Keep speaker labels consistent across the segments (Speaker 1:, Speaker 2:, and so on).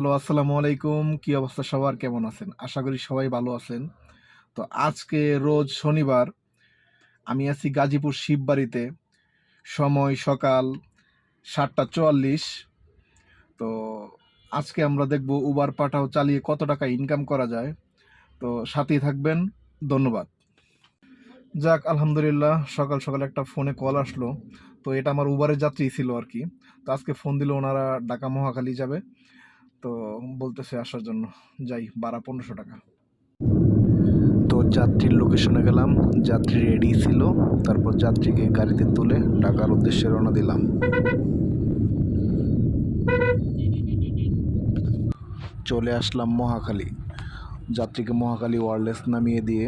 Speaker 1: Hello, আসসালামু আলাইকুম। কি অবস্থা সবার? কেমন আছেন? আশা করি সবাই ভালো আছেন। তো আজকে রোজ শনিবার, আমি আছি গাজীপুর শিববাড়িতে। সময় সকাল সাতটা চুয়াল্লিশ। তো আজকে আমরা দেখব উবার পাঠাও চালিয়ে কত টাকা ইনকাম করা যায়। তো সাথেই থাকবেন। ধন্যবাদ। যাক, আলহামদুলিল্লাহ, সকাল সকাল একটা ফোনে কল আসলো। তো এটা আমার উবারের যাত্রী ছিল আর কি। তো আজকে ফোন দিল ওনারা ঢাকা মহাখালী যাবে। তো বলতেছে আসার জন্য, যাই বারা পনেরোশো টাকা। তো যাত্রীর লোকেশনে গেলাম, যাত্রী রেডি ছিল, তারপর যাত্রীকে গাড়িতে তুলে ঢাকার উদ্দেশ্যে রওনা দিলাম। চলে আসলাম মহাখালী। যাত্রীকে মহাখালী ওয়ারলেস নামিয়ে দিয়ে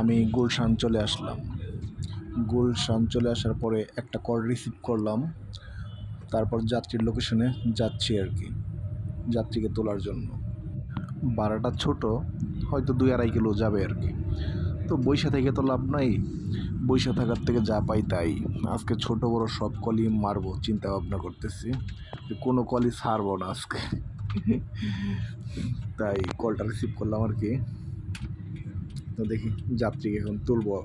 Speaker 1: আমি গুলশান চলে আসলাম। গুলশান চলে আসার পরে একটা কল রিসিভ করলাম, তারপর যাত্রীর লোকেশনে যাচ্ছি আর কি। যাত্রীকে তোলার জন্য। ভাড়াটা ছোট, হয়তো দুই আড়াই কিলো যাবে আর কি। তো বৈশা থেকে তো লাভ নাই, বৈশা থাকার থেকে যা পাই তাই। আজকে ছোট বড় সব কলই মারবো চিন্তা ভাবনা করতেছি কোনো কলই ছাড়বো না আজকে। তাই কলটা রিসিভ করলাম আর কি। তো দেখি যাত্রীকে এখন তুলবো।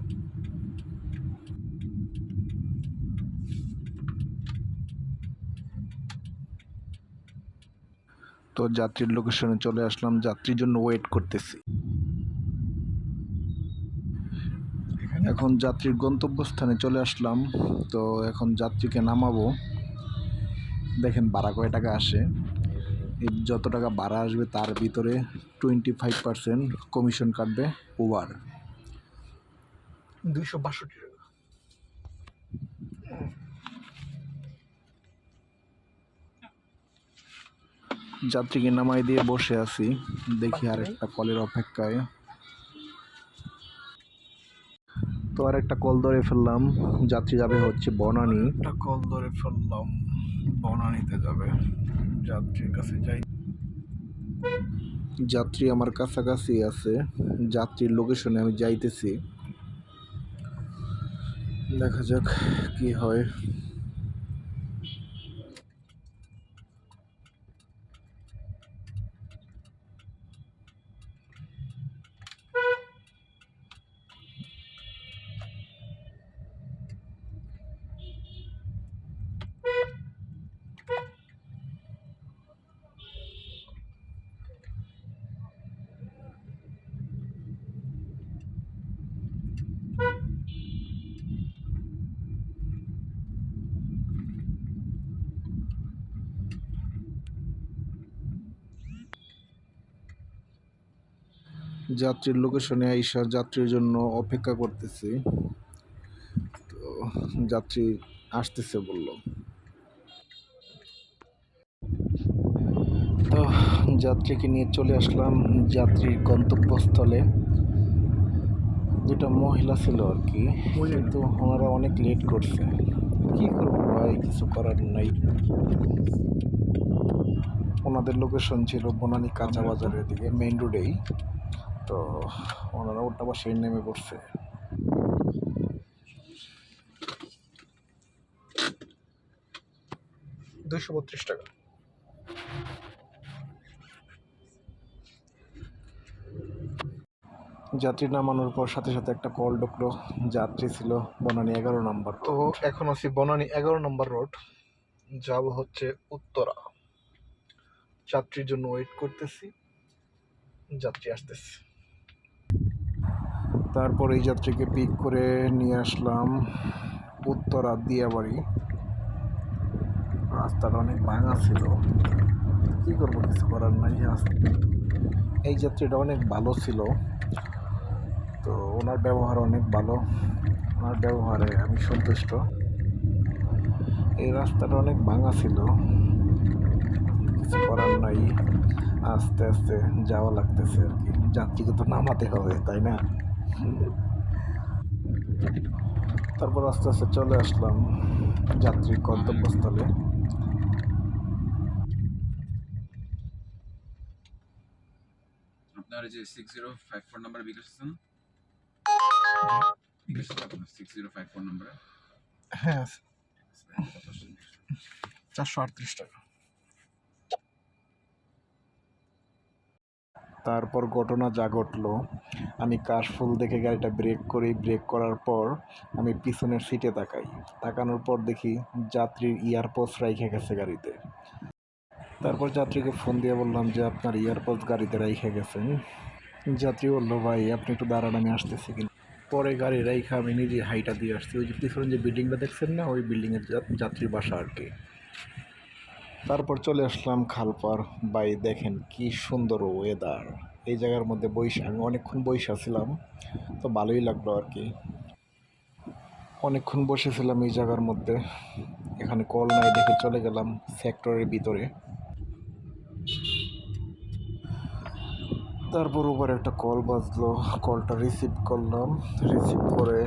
Speaker 1: তো যাত্রীর লোকেশনে চলে আসলাম যাত্রীর জন্য ওয়েট করতেছি। এখন? যাত্রীর গন্তব্যস্থানে চলে আসলাম তো এখন যাত্রীকে নামাবো। দেখেন ভাড়া কয় টাকা আসে। যত টাকা ভাড়া আসবে তার ভিতরে টোয়েন্টি ফাইভ পার্সেন্ট কমিশন কাটবে উবার দুইশো বাষট্টি টাকা যাত্রীকে নামাই দিয়ে বসে আছি। দেখি আর একটা কলের অপেক্ষায়। তো আর একটা কল ধরে ফেললাম। যাত্রী যাবে হচ্ছে বনানি। একটা কল ধরে ফেললাম বনানিতে যাবে। যাত্রীর কাছে যাই। যাত্রী আমার কাছাকাছি আছে। যাত্রীর লোকেশনে আমি যাইতেছি। দেখা যাক কি হয়। যাত্রীর লোকেশনে আইসার যাত্রীর জন্য অপেক্ষা করতেছি। তো যাত্রী আসতেছে বলল। তো যাত্রীকে নিয়ে চলে আসলাম যাত্রীর গন্তব্যস্থলে। যেটা মহিলা ছিল আর কি কিন্তু ওনারা অনেক লেট করছে। কি করব ভাই কিছু করার নাই। ওনাদের লোকেশন ছিল বনানী কাঁচা বাজারের দিকে মেইন রোডেই তো ওনারা ওটা বা সেই নেমে পড়ছে। দুইশো বত্রিশ টাকা। যাত্রী নামানোর পর সাথে সাথে একটা কল ঢুকলো। যাত্রী ছিল বনানী এগারো নম্বর তো এখন আছি বনানী এগারো নম্বর রোড যাব হচ্ছে উত্তরা। যাত্রীর জন্য ওয়েট করতেছি। যাত্রী আসতেছে। তারপর এই যাত্রীকে পিক করে নিয়ে আসলাম উত্তরা দিয়াবাড়ি রাস্তাটা অনেক ভাঙা ছিল। কী করব, কিছু করার নাই এই যাত্রীটা অনেক ভালো ছিল। তো ওনার ব্যবহার অনেক ভালো। ওনার ব্যবহারে আমি সন্তুষ্ট। এই রাস্তাটা অনেক ভাঙা ছিল। কিছু করার নাই। আস্তে আস্তে যাওয়া লাগতেছে আর কি। যাত্রীকে তো নামাতে হবে, তাই না? তারপর আস্তে আস্তে চলে আসলাম যাত্রীর গন্তব্যস্থলে।
Speaker 2: আপনার যে six zero five four number bKash আছেন সিক্স জিরো ফাইভ ফোর নাম্বারে
Speaker 1: হ্যাঁ চারশো আটত্রিশ টাকা। তারপর ঘটনা যা ঘটলো, আমি কাশফুল দেখে গাড়িটা ব্রেক করি। ব্রেক করার পর আমি পিছনের সিটে তাকাই। তাকানোর পর দেখি যাত্রীর ইয়ারপোস রাইখে গেছে গাড়িতে। তারপর যাত্রীকে ফোন দিয়ে বললাম যে, আপনার ইয়ারপোস গাড়িতে রাইখে গেছেন? যাত্রী বলল, ভাই, আপনি একটু দাঁড়ান, আমি আসতেছি। কিন্তু পরে গাড়ি রাইখা আমি নিজে হাইটা দিয়ে আসছি। ওই যে পিছনে যে বিল্ডিংটা দেখছেন না, ওই বিল্ডিংয়ের যাত্রী বাসা আর কি। তারপর চলে আসলাম খালপার। বাই দেখেন কি সুন্দর ওয়েদার এই জায়গার মধ্যে বৈশা, আমি অনেকক্ষণ বৈশা ছিলাম, তো ভালোই লাগল আর কি। অনেকক্ষণ বসেছিলাম এই জায়গার মধ্যে। এখানে কল নাই দেখে চলে গেলাম সেক্টরের ভিতরে। তারপর উপর একটা কল বাজলো, কলটা রিসিভ করলাম। রিসিভ করে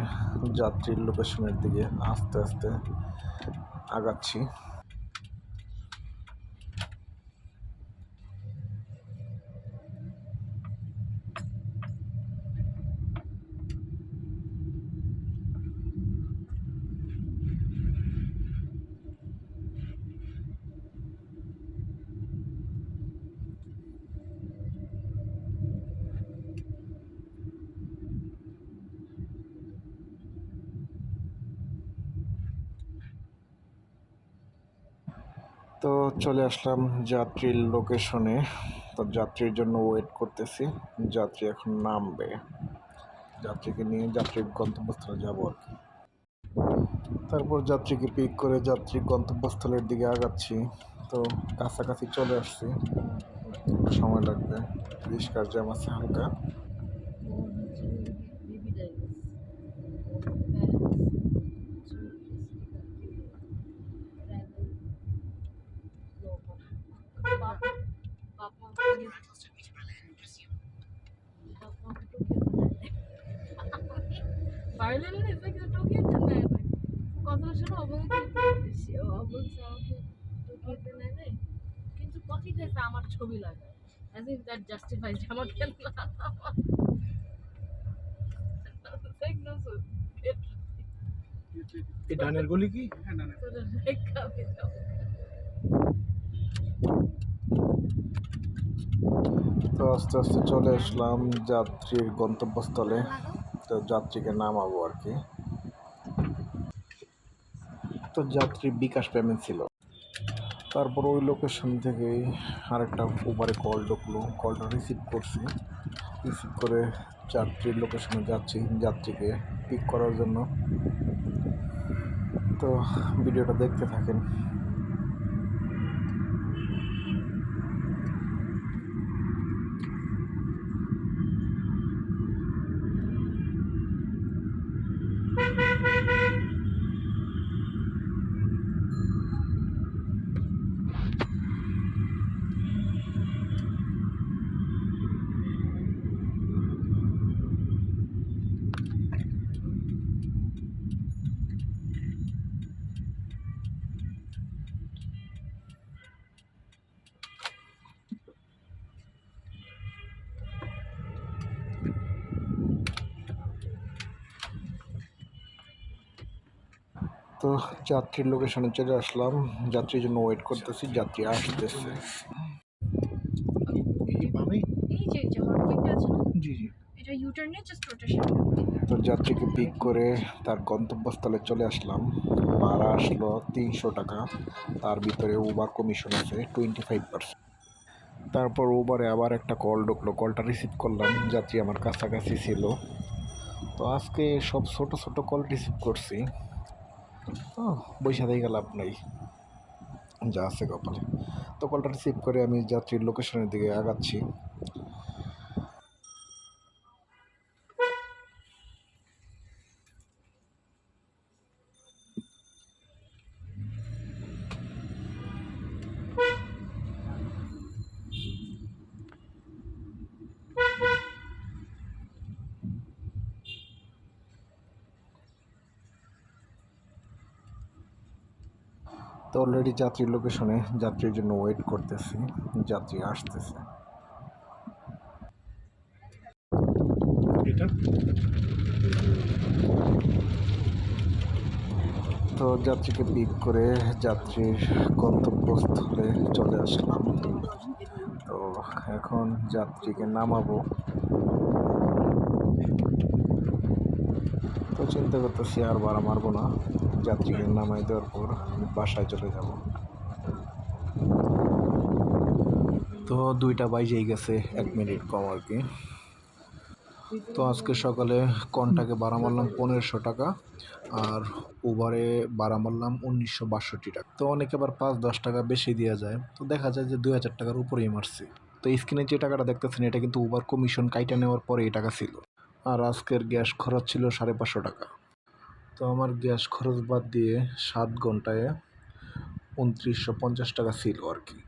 Speaker 1: যাত্রীর লোকেশনের দিকে আস্তে আস্তে আগাচ্ছি। তো চলে আসলাম যাত্রীর লোকেশনে তো যাত্রীর জন্য ওয়েট করতেছি। যাত্রী এখন নামবে। যাত্রীকে নিয়ে যাত্রীর গন্তব্যস্থলে যাব আর কি। তারপর যাত্রীকে পিক করে যাত্রী গন্তব্যস্থলের দিকে আগাচ্ছি। তো কাছাকাছি চলে আসছি। সময় লাগবে। রিস্কার জ্যাম আছে হালকা
Speaker 3: কথা শোনো অবগত অবগত আমাকে টোকিওতে নেয় নাই কিন্তু কফি খাইছে আমার ছবি লাগে। অ্যাজ ইফ দ্যাট জাস্টিফাইজ আমার কেন.
Speaker 1: এই ডানের গলি কি?
Speaker 3: তোরা রেখা পেতাম।
Speaker 1: তো আস্তে আস্তে চলে আসলাম যাত্রীর গন্তব্যস্থলে। তো যাত্রীকে নামাবো আর কি। তো যাত্রী বিকাশ পেমেন্ট ছিল। তারপর ওই লোকেশন থেকে আরেকটা উবারে কল ঢুকলো। কলটা রিসিভ করছি। রিসিভ করে যাত্রীর লোকেশনে যাচ্ছি যাত্রীকে পিক করার জন্য। তো ভিডিওটা দেখতে থাকেন। তো যাত্রীর লোকেশনে চলে আসলাম। যাত্রীর জন্য ওয়েট করতেছি যাত্রী আসতেছে। এই বামে
Speaker 3: এই যে যে হটকিটা আছে না?
Speaker 1: জি জি।
Speaker 3: এটা ইউটার্নে জাস্ট রোটেশন
Speaker 1: তো যাত্রীকে পিক করে তার গন্তব্যস্থলে চলে আসলাম। ভাড়া আসলো তিনশো টাকা। তার ভিতরে উবার কমিশন আছে টোয়েন্টি ফাইভ পার্সেন্ট তারপর উবারে আবার একটা কল ঢুকলো। কলটা রিসিভ করলাম। যাত্রী আমার কাছাকাছি ছিল। তো আজকে সব ছোট ছোট কল রিসিভ করছি। ও বৈশা দিয়ে লাভ নাই। যা আছে কপালে। তো কলটা রিসিভ করে আমি যাত্রীর লোকেশনের দিকে আগাচ্ছি। তো অলরেডি যাত্রীর লোকেশনে যাত্রীর জন্য ওয়েট করতেছি যাত্রী আসতেছে। তো যাত্রীকে পিক করে যাত্রীর গন্তব্যস্থলে চলে আসলাম। তো এখন যাত্রীকে নামাবো। তো চিন্তা করতেছি আর ভাড়া মারবো না। যাত্রীকে নামাই দেওয়ার পর বাসায় চলে যাব। তো দুইটা বাইজেই গেছে এক মিনিট কম আর কি। তো আজকে সকালে কন্টাকে ভাড়া মারলাম? পনেরোশো টাকা। আর উবারে ভাড়া মারলাম উনিশশো বাষট্টি টাকা। তো অনেকে আবার পাঁচ, দশ টাকা বেশি দেওয়া যায়। তো দেখা যায় যে দুই হাজার টাকার উপরেই মারছি। তো স্ক্রিনে যে টাকাটা দেখতেছেন, এটা কিন্তু উবার কমিশন কাইটা নেওয়ার পরে এই টাকা ছিল। আর আজকের গ্যাস খরচ ছিল সাড়ে পাঁচশো টাকা। তো আমার গ্যাস খরচ বাদ দিয়ে সাত ঘন্টায় উনত্রিশশো পঞ্চাশ টাকা ছিল আর কি।